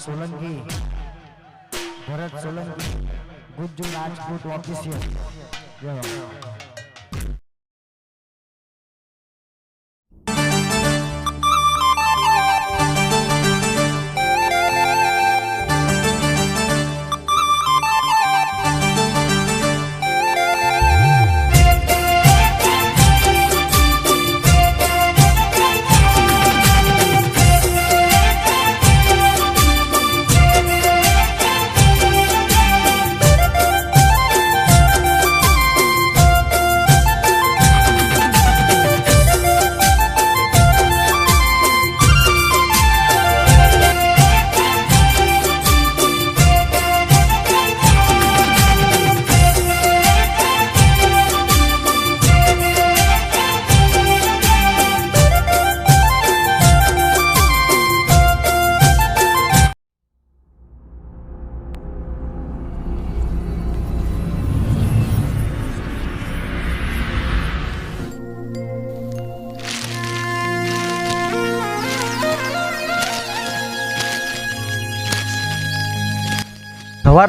Solanki. Bharat Solanki. Gujju Rajput official.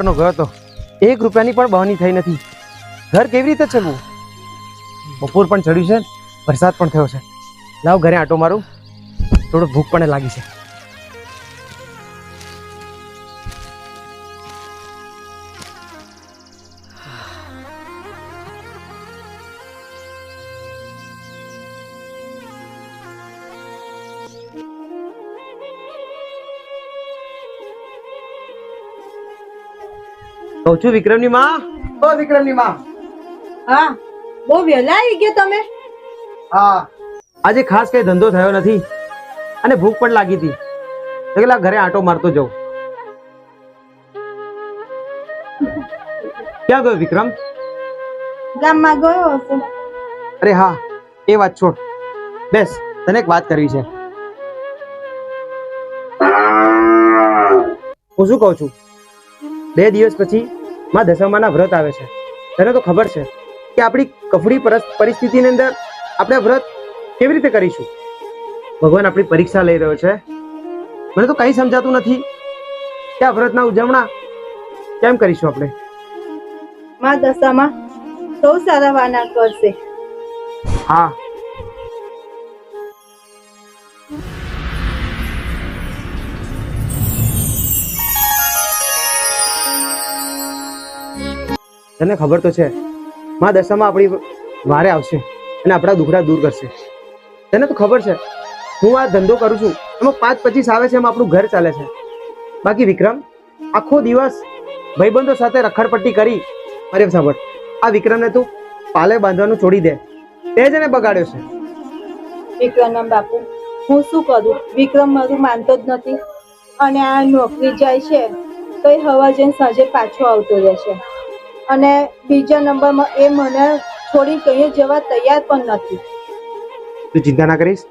સવારનો ગયો તો એક રૂપિયાની પણ બહાની થઈ નથી. ઘર કેવી રીતે ચલવું બપોર પણ ચડ્યું છે વરસાદ પણ થયો છે. લાવ ઘરે આટો મારું. થોડો ભૂખ પણ લાગી છે. કહું છું વિક્રમની માં? ઓ વિક્રમની માં. હા બહુ વહેલા આવી ગયા તમે. હા. આજે ખાસ કઈ ધંધો થયો નથી અને ભૂખ પણ લાગી હતી. એટલે ઘરે આટો મારતો જાઉં. ક્યાં ગયો વિક્રમ? ગામમાં ગયો હશે. અરે હા એ વાત છોડ. બેસ તને એક વાત કરવી છે. હું શું કહું છું? બે દિવસ પછી માં દશામાના વ્રત આવે છે. તને તો ખબર છે કે આપણી કફડી પરસ- પરિસ્થિતિની અંદર આપણે વ્રત કેવી રીતે કરીશું? ભગવાન આપણી પરીક્ષા લઈ રહ્યો છે. મને તો કંઈ સમજાતું નથી કે આ વ્રતના ઉજવણા કેમ કરીશું આપણે? માં દશામાં સૌ સારા વાના કરશે. હા. તને ખબર તો છે. માં દશામાં આપણી વારે આવશે અને આપણા દુખડા દૂર કરશે. તને તો ખબર છે. હું આ ધંધો કરું છું. એમાં પાંચ પચીસ આવે છે એમાં આપણું ઘર ચાલે છે. બાકી વિક્રમ, આખો દિવસ ભાઈબંધો સાથે રખડપટ્ટી કરી. અરે સાંભળ, આ વિક્રમને તું પાલે બાંધવાનું છોડી દે. તે જ એને બગાડ્યો છે. વિક્રમ, બાપુ, હું શું કરું? વિક્રમ મારું માનતો જ નથી. અને આ નોકરી જાય છે, તો એ હવા જઈને સાંજે પાછો આવતો રહેશે. અને બીજા નંબરમાં એ મને છોડી કહીએ જવા તૈયાર પણ નથી. તું ચિંતા ના કરીશ.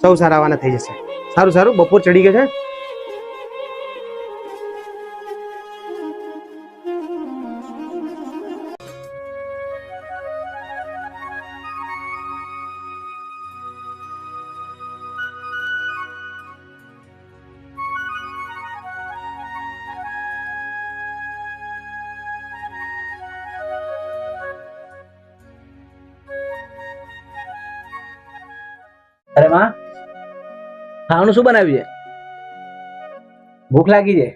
સૌ સારા આવવાના થઈ જશે. સારું સારું, બપોર ચડી ગયો છે? ખાવાનું શું બનાવ્યું છે? ભૂખ લાગી છે?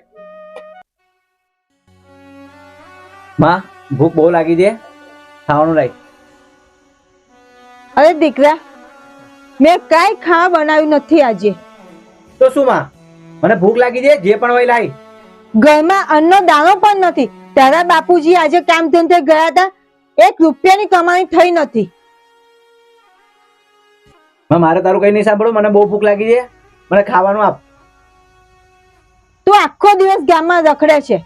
માં ભૂખ બહુ લાગી છે. ખાવાનું રાખ અરે દીકરા મેં કાંઈ ખા બનાવ્યું નથી આજે. તો શું માં? મને ભૂખ લાગી છે જે પણ હોય લાઈ ઘરમાં અન્નનો દાણો પણ નથી. તારા બાપુજી આજે કામ ધંધે ગયા હતા એક રૂપિયાની કમાણી થઈ નથી. મારે તારું કઈ નહીં સાંભળો મને બહુ ભૂખ લાગી છે. મને ખાવાનું આપ. તું આખો દિવસ ગામમાં રખડે છે.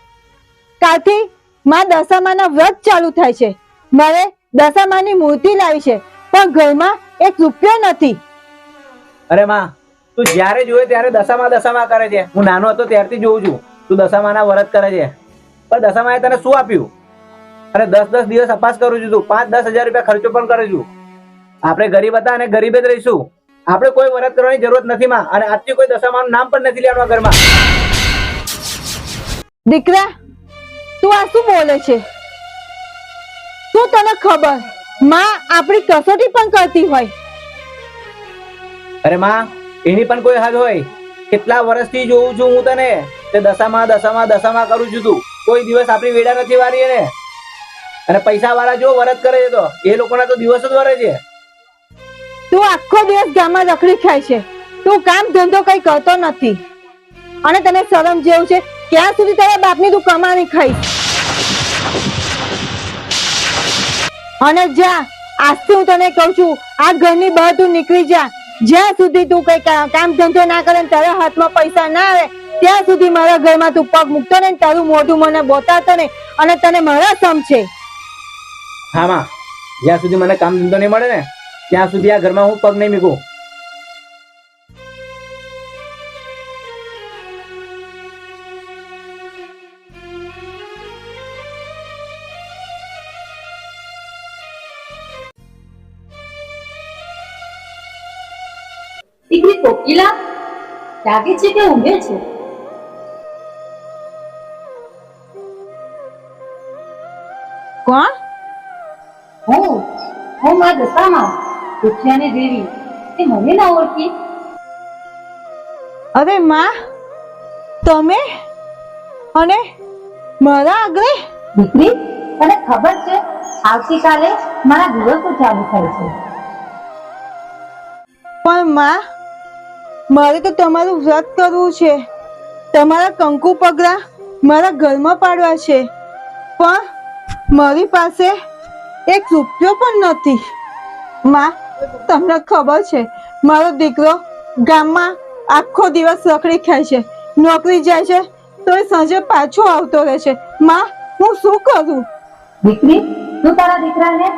કાલથી માં દશામાના વ્રત ચાલુ થાય છે. મારે દશામાની મૂર્તિ લાવી છે પણ ઘરમાં એક રૂપિયો નથી. અરે માં તું જ્યારે જોયે ત્યારે દશામાં દશામાં કરે છે. હું નાનો હતો ત્યારથી જોઉં છું. તું દશામાના વ્રત કરે છે. પણ દશામાએ તને શું આપ્યું? અરે દસ દસ દિવસ અપાસ કરું છું તું. પાંચ દસ હજાર રૂપિયા ખર્ચો પણ કરું છું. આપણે ગરીબ હતા અને ગરીબ જ રહીશું. આપણે કોઈ વરત કરવાની જરૂરત નથી માં. અને આજથી કોઈ દશામાનું નામ પણ નથી લેવાનું ઘરમાં. દીકરા તું આ શું બોલે છે? શું તને ખબર? માં આપણી કસોટી પણ કરતી હોય. અરે માં એની પણ કોઈ હદ હોય. કેટલા વર્ષથી જોઉં છું હું તને તે દશામાં દશામાં દશામાં કરું છું તું. કોઈ દિવસ આપણી વેડા નથી વારી એને. અને પૈસા વાળા જો વરત કરે છે તો એ લોકોના તો દિવસ જ વરે છે. તું આખો દિવસ ગામમાં રખડી ખાય છે. તું કામ ધંધો કઈ કરતો નથી. અને તને શરમ જેવું છે ક્યાં સુધી તારા બાપની તું કમાણી ખાઈશ. અને જા, આજથી હું તને કહું છું, આ ઘરની બહાર તું નીકળી જા. જ્યાં સુધી તું કઈ કામ ધંધો ના કરે ને તારા હાથમાં પૈસા ના આવે, ત્યાં સુધી મારા ઘરમાં તું પગ મૂકતો ને તારું મોઢું મને બોતાતો ને અને તને મારા સમ છે. હા, માં. જ્યાં સુધી મને કામ ધંધો નહીં મળે ને ત્યાં સુધી આ ઘરમાં હું પગ નહીં મૂકું. દીકરી કોકિલા છે કે ઊંઘે છે? કોણ? હું હું માં દશામાં. દુખિયાની દેવી. તે મને ના ઓળખી. અરે માં તમે અને મારા આગળ દીકરી તને ખબર છે આવતીકાલે મારા દિવસો ચાલુ થાય છે. પણ માં મારે તો તમારું વ્રત કરવું છે. તમારા કંકુ પગલા મારા ઘરમાં પાડવા છે. પણ મારી પાસે એક રૂપિયો પણ નથી. માં તમને ખબર છે મારો દીકરો ગામમાં આખો દિવસ રખડી ખાય છે. નોકરી જાય છે તો એ સાંજે પાછો આવતો રહે છે. માં હું શું કરું? દીકરી તું તારા દીકરાને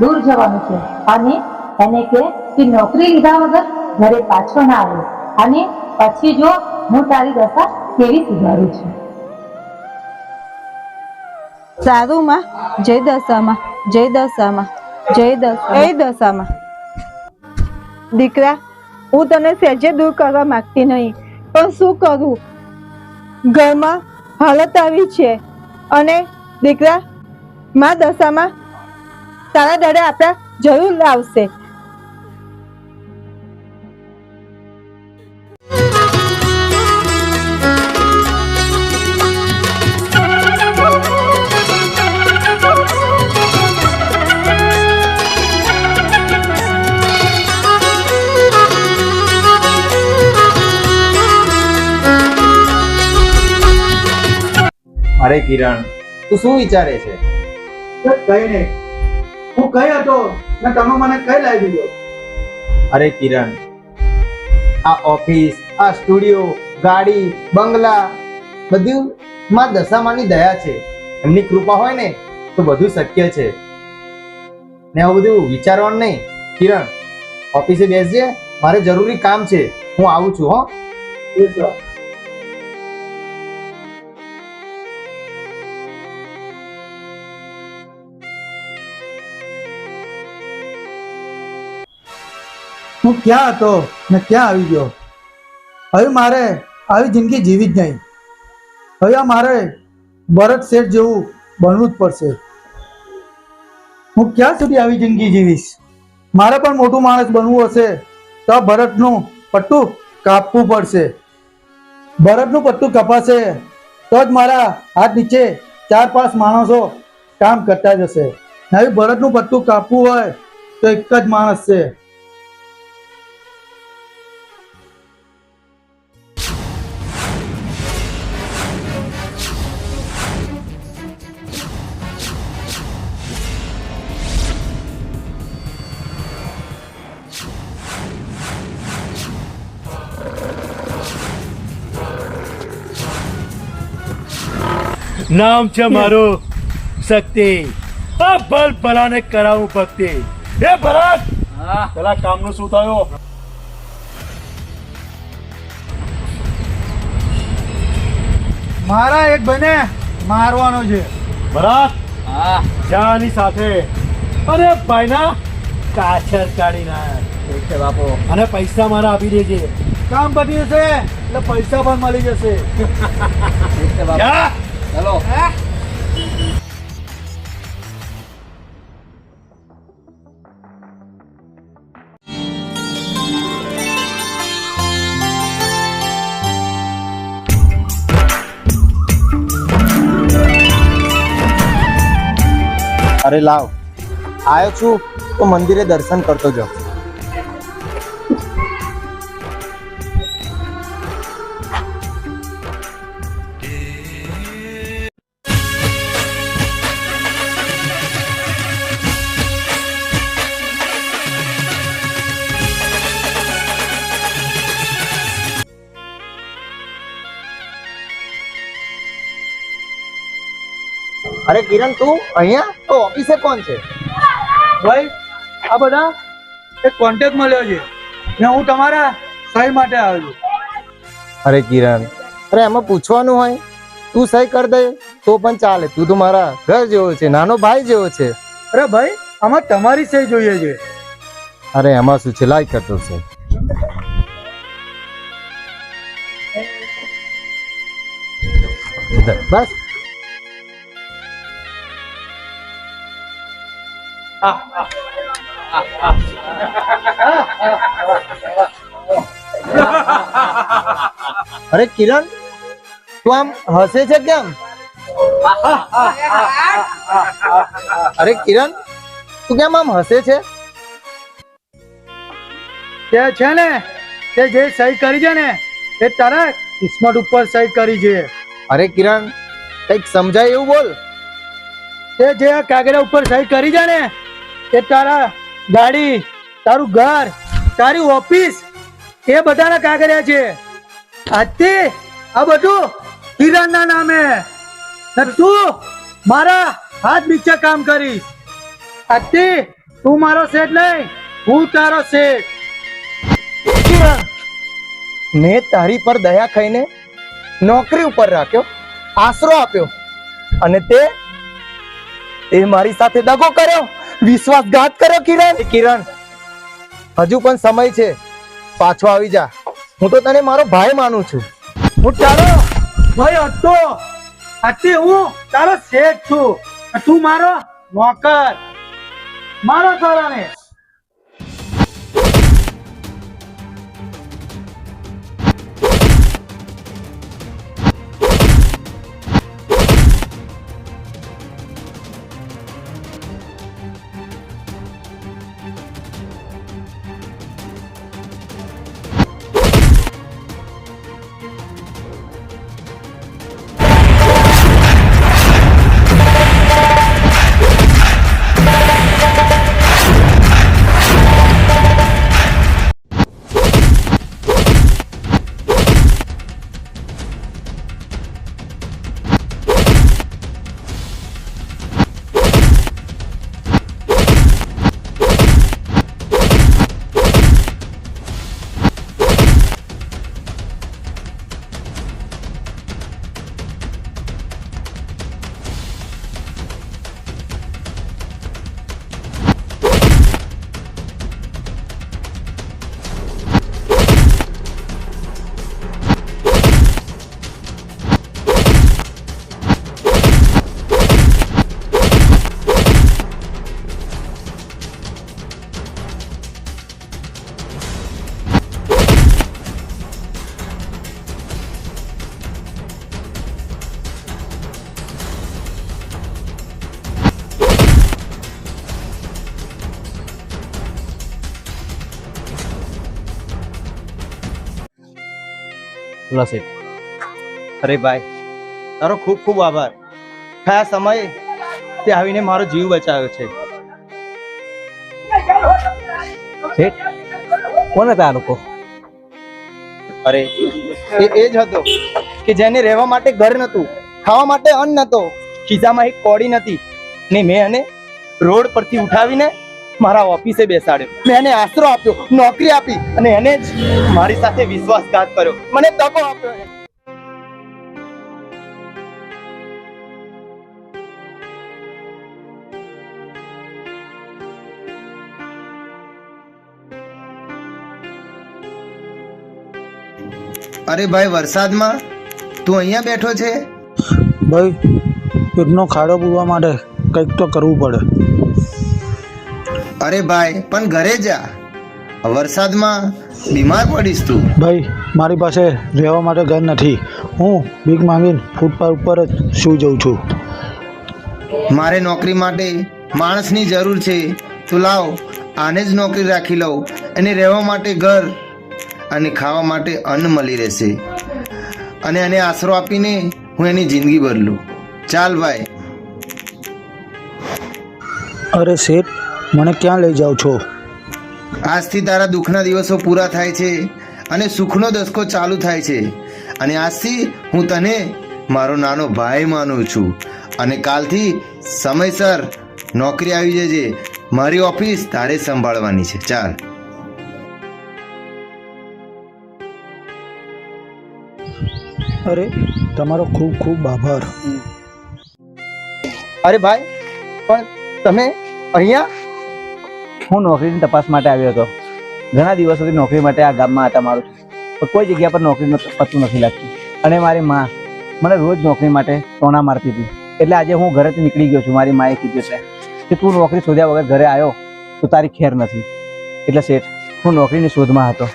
દૂર જવાનું છે અને એને કે કે નોકરી લીધા વગર ઘરે પાછો ના આવે. અને પછી જો હું તારી દશા કેવી સુધારું છું. સારું માં. જય દશામાં જય દશામાં. દીકરા, હું તને સહેજે દૂર કરવા માંગતી નહીં, પણ શું કરું? ઘરમાં હાલત આવી છે. અને દીકરા, માં દશામાં તારા દડે આપણા જરૂર લાવશે. કિરણ તું શું વિચારે છે? કઈ નહીં. હું કઈ હતો ને તમે મને કઈ લાવી દીધો. અરે કિરણ આ ઓફિસ આ સ્ટુડિયો ગાડી બંગલા બધું માં દશામાની દયા છે. એમની કૃપા હોય ને તો બધું શક્ય છે. ને આવું બધું વિચારવાનું નહીં. કિરણ ઓફિસે બેસજે મારે જરૂરી કામ છે. હું આવું છું હો. ક્યાં હતો ને ક્યાં આવી ગયો? હવે મારે આવી જિંદગી જીવી જ નહીં. હવે મારે ભરત શેઠ જેવું બનવું જ પડશે. હું ક્યાં સુધી આવી જિંદગી જીવીશ? મારે પણ મોટું માણસ બનવું હશે તો ભરતનું પટ્ટું કાપવું પડશે. ભરતનું પટ્ટું કપાશે તો જ મારા હાથ નીચે ચાર પાંચ માણસો કામ કરતા જશે. હવે ભરતનું પટ્ટું કાપવું હોય તો એક જ માણસ છે. નામ છે મારું શક્તિ. આ ભલ ભલાને કરાવું ભક્તિ. એ ભરત પેલા કામનું શું થયું? મારા એક બને મારવાનો છે. ભરત જાની સાથે. અરે ભાઈના કાછર કાઢી નાખ. છે બાપુ. અને પૈસા મારા આપી દેજે. કામ પતી જશે એટલે પૈસા પણ મળી જશે. બાપુ. જા. ચલો અરે લાવ આવ્યો છું તો મંદિરે દર્શન કરતો જાઉં અરે કિરણ તું અહીંયા? તો ઓફિસે કોણ છે? ભાઈ આ બધા એક કોન્ટેક્ટ મળ્યો છે. ને હું તમારા સહી માટે આવ્યો છું. અરે કિરણ અરે એમાં પૂછવાનું હોય? તું સહી કરી દે તો પણ ચાલે. તું તો મારા ઘર જેવો છે નાનો ભાઈ જેવો છે. અરે ભાઈ આમાં તમારી સહી જોઈએ છે. અરે એમાં શું છે? લાઈક કરતો છે. બસ. અરે કિરણ તું આમ હસે છે કેમ? અરે કિરણ તું કેમ આમ હસે છે? તે છે ને તે જે સહી કરી છે ને એ તારા કિસ્મત ઉપર સહી કરી છે. અરે કિરણ કંઈક સમજાય એવું બોલ. તે જે આ કાગડા ઉપર સહી કરી છે ને એ તારા ગાડી, તારું ઘર, તારી ઓફિસ એ બધાના કાગળિયા છે. આજથી આ બધું હિરાના નામે. તું મારા હાથ નીચે કામ કરીશ. આજથી તું મારો શેઠ નહીં, હું તારો શેઠ. મેં તારી પર દયા ખાઈને નોકરી ઉપર રાખ્યો, આશરો આપ્યો અને તે તે મારી સાથે દગો કર્યો. વિશ્વાસઘાત કર્યો કિરણ? કિરણ હજુ પણ સમય છે. પાછો આવી જા. હું તો તને મારો ભાઈ માનું છું. હું તારો ભાઈ હતો આજે હું? તારો શેઠ છું. તું મારો નોકર. મારો છોરાને. શેઠ અરે ભાઈ તારો ખૂબ ખૂબ આભાર. કયા સમયે તે આવીને મારો જીવ બચાવ્યો છે. શેઠ કોણ હતા આ લોકો અરે એ એ જ હતો કે જેને રહેવા માટે ઘર નતું ખાવા માટે અન્ન નતો ખિસ્સામાં એક કોડી નથી ને મેં એને રોડ પરથી ઉઠાવીને મારા ઓફિસે બેસાડ્યો. મેં એને આશરો આપ્યો નોકરી આપી અને એને જ મારી સાથે વિશ્વાસઘાત કર્યો. મને તકો આપ્યો અરે ભાઈ વરસાદમાં તું અહીંયા બેઠો છે? ભાઈ પેટનો ખાડો પૂરવા માટે કંઈક તો કરવું પડે. અરે ભાઈ પણ ઘરે જા. વરસાદમાં બીમાર પડીશ તું. ભાઈ મારી પાસે રહેવા માટે ઘર નથી. હું ભીખ માંગીને ફૂટપાથ ઉપર જ સૂઈ જઉં છું. મારે નોકરી માટે માણસની જરૂર છે. તો લાવ આને જ નોકરી રાખી લઉં. અને રહેવા માટે ઘર અને ખાવા માટે અન્ન મળી રહેશે. અને એને આશરો આપીને હું એની જિંદગી બદલું. ચાલ ભાઈ. અરે શેઠ મને ક્યાં લઈ જાઓ છો? આજથી તારા દુઃખના દિવસો પૂરા થાય છે અને સુખનો દસકો ચાલુ થાય છે. અને આજથી હું તને મારો નાનો ભાઈ માનું છું. અને કાલથી સમયસર નોકરી આવી જજે. મારી ઓફિસ તારે સંભાળવાની છે. ચાલ. અરે તમારો ખૂબ ખૂબ આભાર. અરે ભાઈ પણ તમે અહીંયા હું નોકરીની તપાસ માટે આવ્યો હતો. ઘણા દિવસોથી નોકરી માટે આ ગામમાં હતા મારું. પણ કોઈ જગ્યા પર નોકરીનું પતું નથી લાગતું. અને મારી માં મને રોજ નોકરી માટે ટોણા મારતી હતી. એટલે આજે હું ઘરેથી નીકળી ગયો છું. મારી માએ કીધું છે કે તું નોકરી શોધ્યા વગર ઘરે આવ્યો તો તારી ખેર નથી. એટલે શેઠ, હું નોકરીની શોધમાં હતો.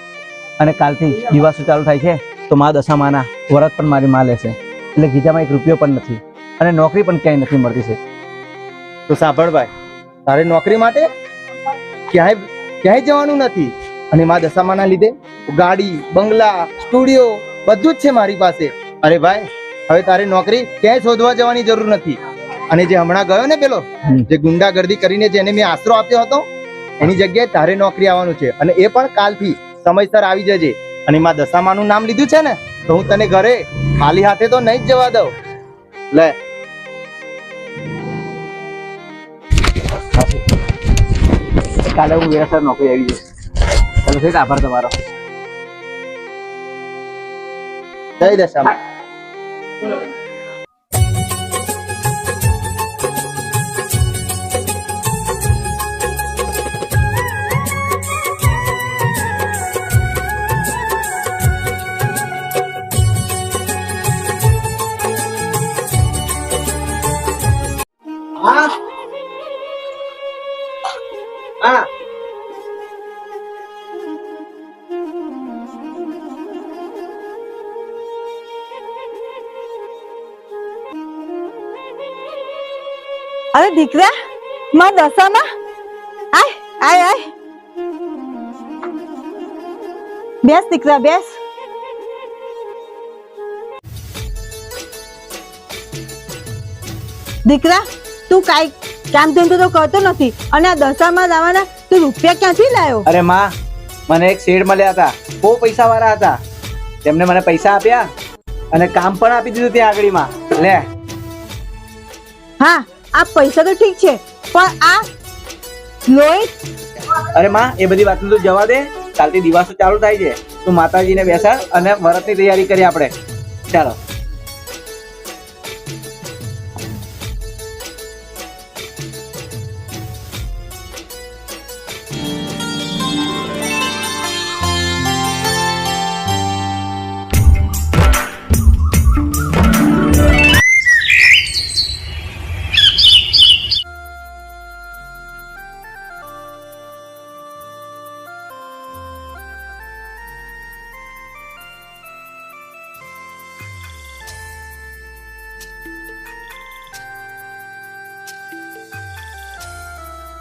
અને કાલથી દિવાસો ચાલુ થાય છે તો મા દશામાના વરત પણ મારી માં લેશે. એટલે ગીજામાં એક રૂપિયો પણ નથી. અને નોકરી પણ ક્યાંય નથી મળતી છે તો સાંભળ ભાઈ, તારે નોકરી માટે ક્યાંય ક્યાંય જવાનું નથી. અને મા દશામાના લીધે ગાડી બંગલા સ્ટુડિયો બધું જ છે મારી પાસે. અરે ભાઈ હવે તારે નોકરી ક્યાંય શોધવા જવાની જરૂર નથી. અને જે હમણાં ગયો ને પેલો. જે ગુંડાગર્દી કરીને જેને મેં આશરો આપ્યો હતો એની જગ્યાએ તારે નોકરી આવવાનું છે. અને એ પણ કાલથી સમયસર આવી જજે. અને મા દશામાનું નામ લીધું છે ને તો હું તને ઘરે ખાલી હાથે તો નહીં જ જવા દઉં. લે. કાલે હું વેરાસર નોકરી આવી જઈશ. ચાલો શેઠ આભાર તમારો? જય દશામાં. દીકરા? માં દશામાં? આય આય આય. બેસ દીકરા બેસ. દીકરા તું કાંઈ કામ ધંધો તો કરતો નથી અને આ દશામાં લાવવાના તું રૂપિયા ક્યાંથી લાવ્યો અરે માં મને એક શેડ મળ્યા હતા. બહુ પૈસા વાળા હતા. તેમને મને પૈસા આપ્યા અને કામ પણ આપી દીધું ત્યાં આગળીમાં. લે. હા આ પૈસા તો ઠીક છે, પણ આ લોહી અરે માં, એ બધી વાતનું તું જવા દે. કાલથી દિવાસો ચાલુ થાય છે. તું માતાજીને બેસા અને વરતની તૈયારી કરીએ આપણે. ચાલો.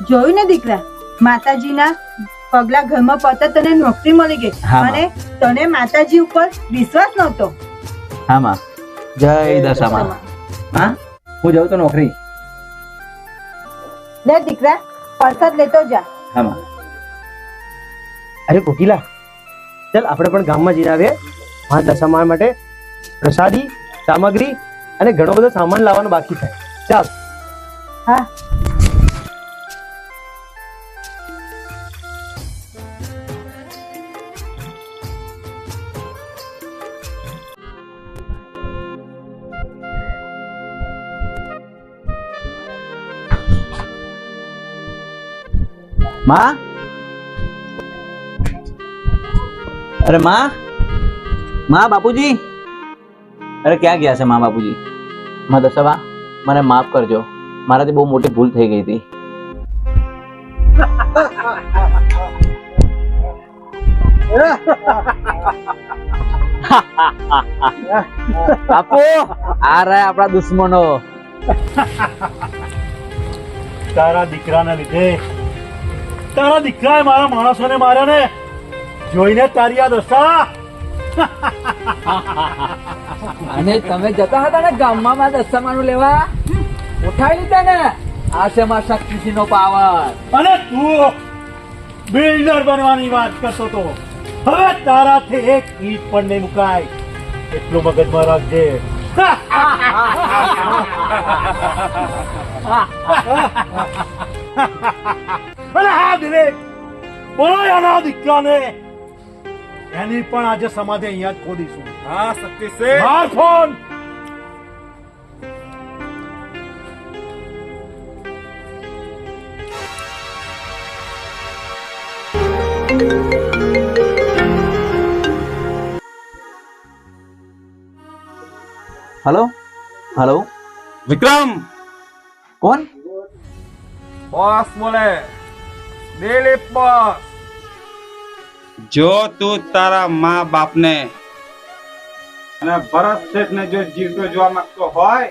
જોયું ને દીકરા? માતાજીના પગલા ઘરમાં પતા તને નોકરી મળી ગઈ. હા, માં. અને તને માતાજી ઉપર વિશ્વાસ નહોતો. હા માં. જય દશામાં. હા? હું જાઉં તો નોકરી. લે દીકરા પરસાદ લેતો જા. હા માં. અરે કોકિલા. ચાલ આપણે પણ ગામમાં જઈને આવીએ. મા દશામા માટે પ્રસાદી સામગ્રી અને ઘણો બધો સામાન લાવવાનો બાકી છે ચાલ. હા. માં? અરે માં? માં બાપુજી? અરે ક્યાં ગયા છે માં બાપુજી? માં દસવા મને માફ કરજો. મારાથી બહુ મોટી ભૂલ થઈ ગઈ હતી. બાપુ, આ રહ્યા આપણા દુશ્મનો. તારા દીકરાના લીધે તારા દીકરાએ મારા માણસોને માર્યા ને જોઈને તારી આ દશા અને તમે જતા હતા ને ગામમાં માં દસ્તામાનું લેવા? ઉઠાવી લીધા ને. આ છે માં શક્તિસિંહ નો પાવર. અને તું બિલ્ડર બનવાની વાત કરતો તો. હવે તારાથી એક ઈટ પણ નહીં મુકાય. એટલું મગજમાં રાખજે. અરે હા દિલીપ બોલો આના દીકરાને. એની પણ આજે સમાધિ અહીંયા જ ખોદીશું. હા શક્તિસિંહ માર ફોન. હલો હલો વિક્રમ! કોણ? બોસ બોલે. દિલીપ બોસ. જો તું તારા મા બાપને અને ભરત શેઠને જો જીવતો જોવા માંગતો હોય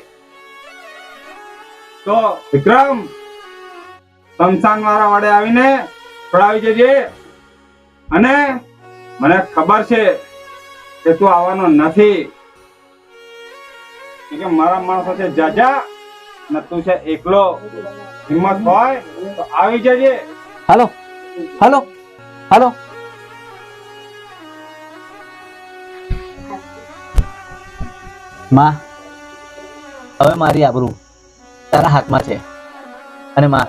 તો વિક્રમ શમશાન મારા વાડે આવીને પડાવી જજે અને મને ખબર છે કે તું આવવાનો નથી. કે મારા માણસો છે જાજા ને તું છે એકલો. હિંમત હોય તો આવી જજે. હાલો. હાલો. હાલો. માં, હવે મારી આબરૂ તારા હાથમાં છે. અને માં,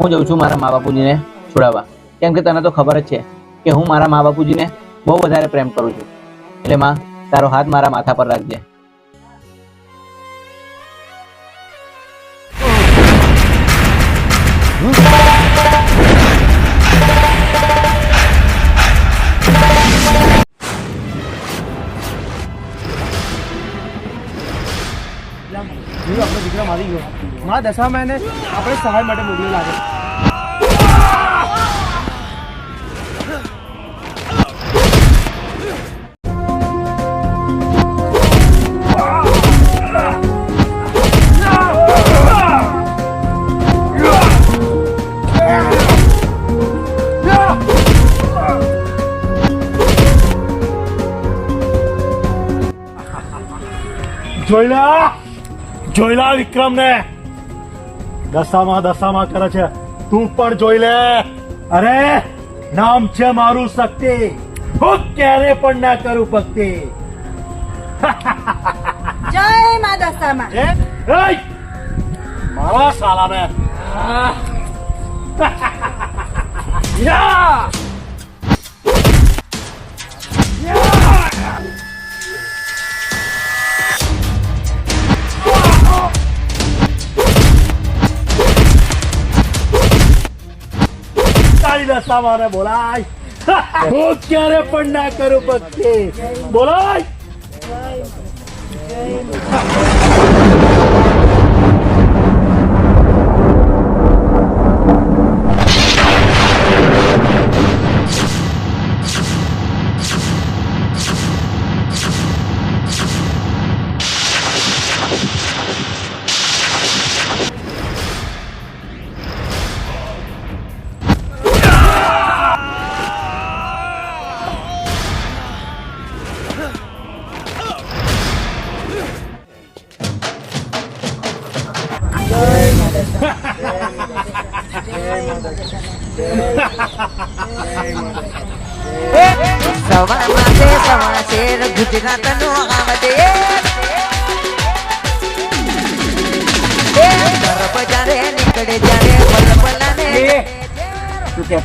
હું જઉં છું મારા મા બાપુજીને છોડાવવા. કેમ કે તને તો ખબર જ છે કે હું મારા મા બાપુજીને બહુ વધારે પ્રેમ કરું છું. એટલે માં, તારો હાથ મારા માથા પર રાખજે. મારી ગયો. માં દશામાં એને આપણે સહાય માટે મોકલી લાગે. જોઈલા જોઈલા વિક્રમ ને દશામાં દશામાં કરે છે. તું પણ જોઈ લે. અરે નામ છે મારું શક્તિ. હું ક્યારે પણ ના કરું ભક્તિ. જય મા દશામાં! મારા સાલાને યા! મારે બોલાય. હું ક્યારે પણ ના કરું ભક્તિ. બોલાય.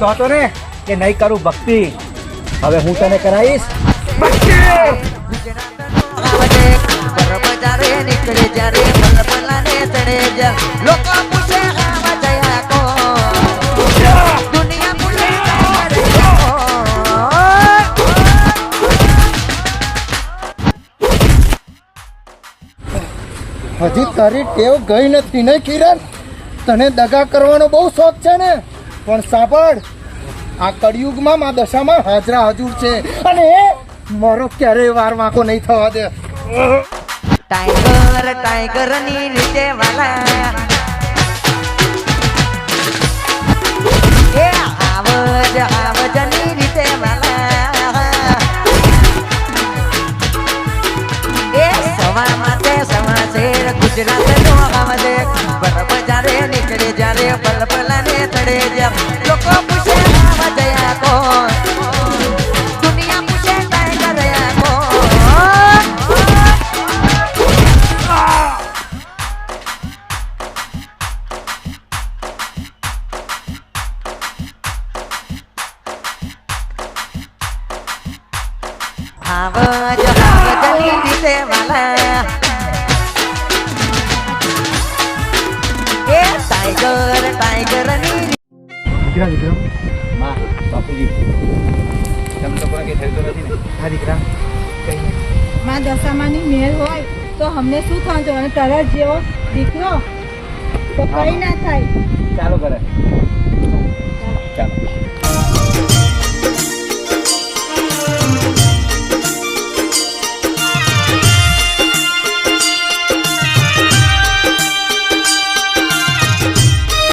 કહેતો ને કે નહીં કરું ભક્તિ. હવે હું તને કરાવીશ હજી તારી ટેવ ગઈ નથી ને કિરણ? તને દગા કરવાનો બહુ શોખ છે ને? પણ સાંભળ, આ કળિયુગમાં મા દશામાં હાજરા હજુર છે અને મારો ક્યારેય વાર વાંકો નહીં થવા દે. ટાઈગર ટાઈગરની એ આવજ આવજની રીતે વાલા. એ સવા માટે સવા ગુજરાત નો આવજે. બરફ જ્યારે નીકળે, જ્યારે બલબલા ને તળે લોકો તારા જેવો દીકરો તો કઈ ના થાય. ચાલો ચાલો